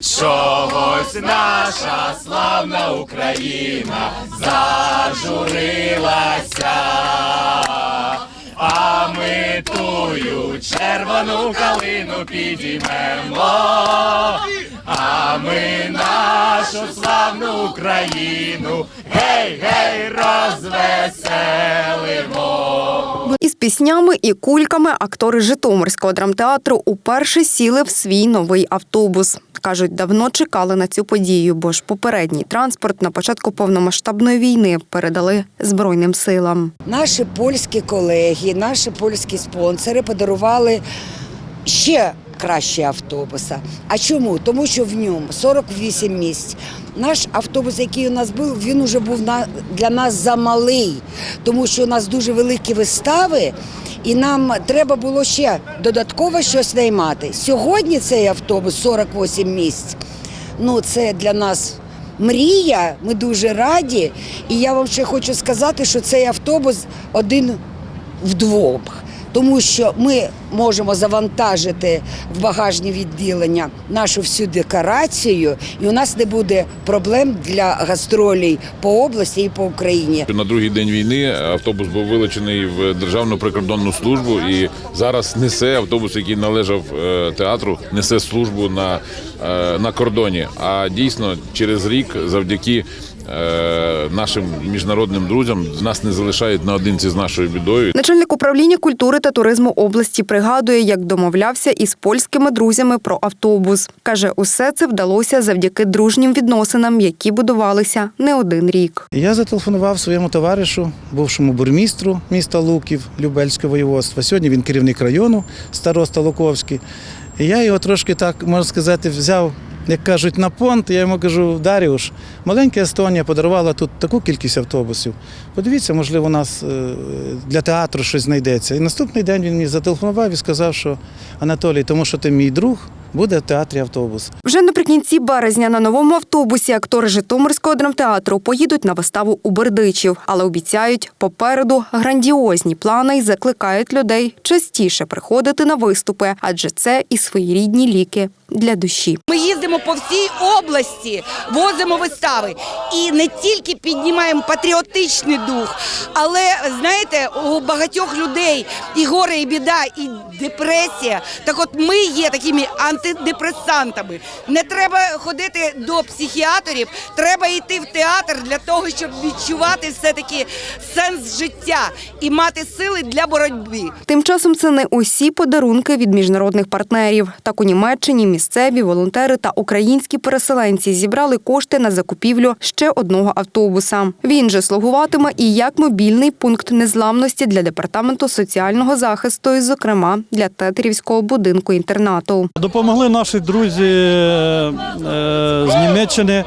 Чогось наша славна Україна зажурилася, а ми тую червону калину підіймемо, а ми нашу славну Україну гей, гей, розвеселимо. Із піснями і кульками актори Житомирського драмтеатру уперше сіли в свій новий автобус. Кажуть, давно чекали на цю подію, бо ж попередній транспорт на початку повномасштабної війни передали Збройним силам. Наші польські колеги, наші польські спонсори подарували ще кращі автобуси. А чому? Тому що в ньому 48 місць. Наш автобус, який у нас був, він уже був для нас замалий, тому що у нас дуже великі вистави, і нам треба було ще додатково щось наймати. Сьогодні цей автобус 48 місць. Ну, це для нас мрія. Ми дуже раді. І я вам ще хочу сказати, що цей автобус один вдвох. Тому що ми можемо завантажити в багажні відділення нашу всю декорацію, і у нас не буде проблем для гастролей по області і по Україні. На другий день війни автобус був вилучений в Державну прикордонну службу і зараз несе автобус, який належав е, театру, несе службу на, е, на кордоні. А дійсно через рік, завдяки нашим міжнародним друзям, нас не залишають наодинці з нашою бідою. Начальник управління культури та туризму області пригадує, як домовлявся із польськими друзями про автобус. Каже, усе це вдалося завдяки дружнім відносинам, які будувалися не один рік. Я зателефонував своєму товаришу, бувшому бурмістру міста Луків Любельського воєводства. Сьогодні він керівник району староста Луковський. І я його трошки так, можна сказати, взяв, як кажуть, на понт. Я йому кажу, Даріуш, маленька Естонія подарувала тут таку кількість автобусів. Подивіться, можливо, у нас е, для театру щось знайдеться. І наступний день він мені зателефонував і сказав, що Анатолій, тому що ти мій друг, буде в театрі автобус. Вже наприкінці березня на новому автобусі актори Житомирського драмтеатру поїдуть на виставу у Бердичів, але обіцяють попереду грандіозні плани і закликають людей частіше приходити на виступи, адже це і своєрідні ліки для душі. Ми їздимо по всій області, возимо вистави і не тільки піднімаємо патріотичний дух, але знаєте, у багатьох людей і горе, і біда, і депресія. Так от ми є такими антидепресантами. Не треба ходити до психіатрів, треба йти в театр для того, щоб відчувати все-таки сенс життя і мати сили для боротьби. Тим часом це не усі подарунки від міжнародних партнерів. Так у Німеччині місцеві волонтери та українські переселенці зібрали кошти на закупівлю ще одного автобуса. Він же слугуватиме і як мобільний пункт незламності для департаменту соціального захисту, і, зокрема для тетерівського будинку інтернату. Допомогли наші друзі е, з Німеччини,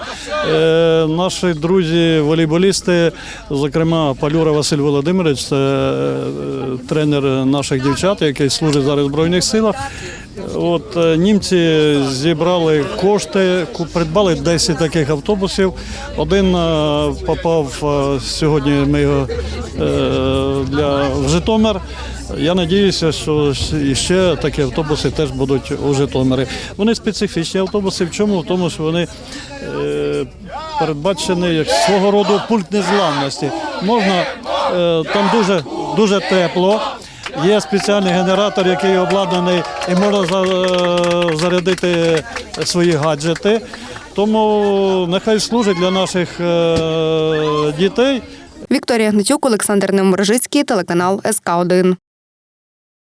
е, наші друзі волейболісти, зокрема Палюра Василь Володимирович, це е, тренер наших дівчат, який служить зараз в Збройних силах. От е, німці зібрали кошти, придбали 10 таких автобусів. Один е, попав е, сьогодні. Ми його для в Житомир. Я надіюся, що ще такі автобуси теж будуть у Житомирі. Вони специфічні автобуси. В чому? В тому, що вони передбачені як свого роду пульт незламності. Можна там дуже, дуже тепло. Є спеціальний генератор, який обладнаний, і можна е, зарядити свої гаджети. Тому нехай служить для наших е, дітей. Вікторія Гнатюк, Олександр Неморжицький, телеканал СК 1